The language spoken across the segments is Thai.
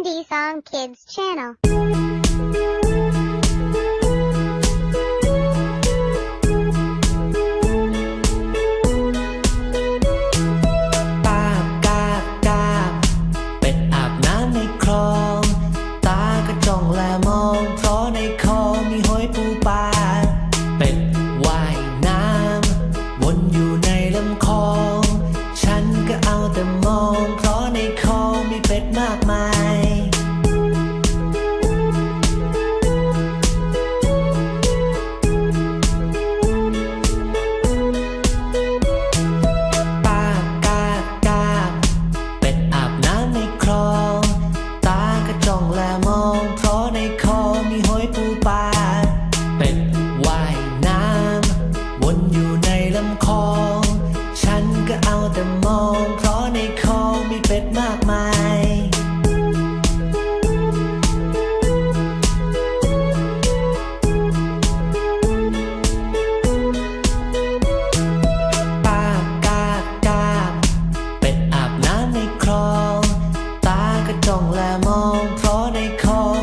90s on Kids channel. กาบกาบกาบเป็ดอาบน้ำในคลอง ตากระจ้องแลมอง เพราะในคลองมีหอยปูปลาเป็ดว่ายน้ำวนอยู่ในลำคลอง ฉันก็เอาแต่มอง เพราะในคลองมีเป็ดมากมาย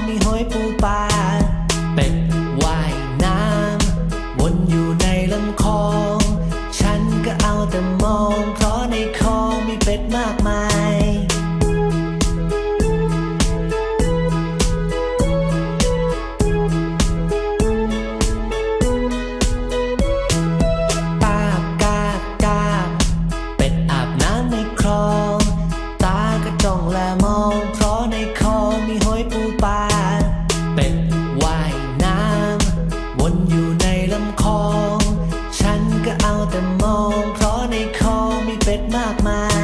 มีหอยปูปลาเป็ดว่ายน้ำวนอยู่ในลำคลอง ฉันก็เอาแต่มอง เพราะในคลองมีเป็ดมากมาย เอาแต่มอง เพราะในคอมีเป็ดมากมาย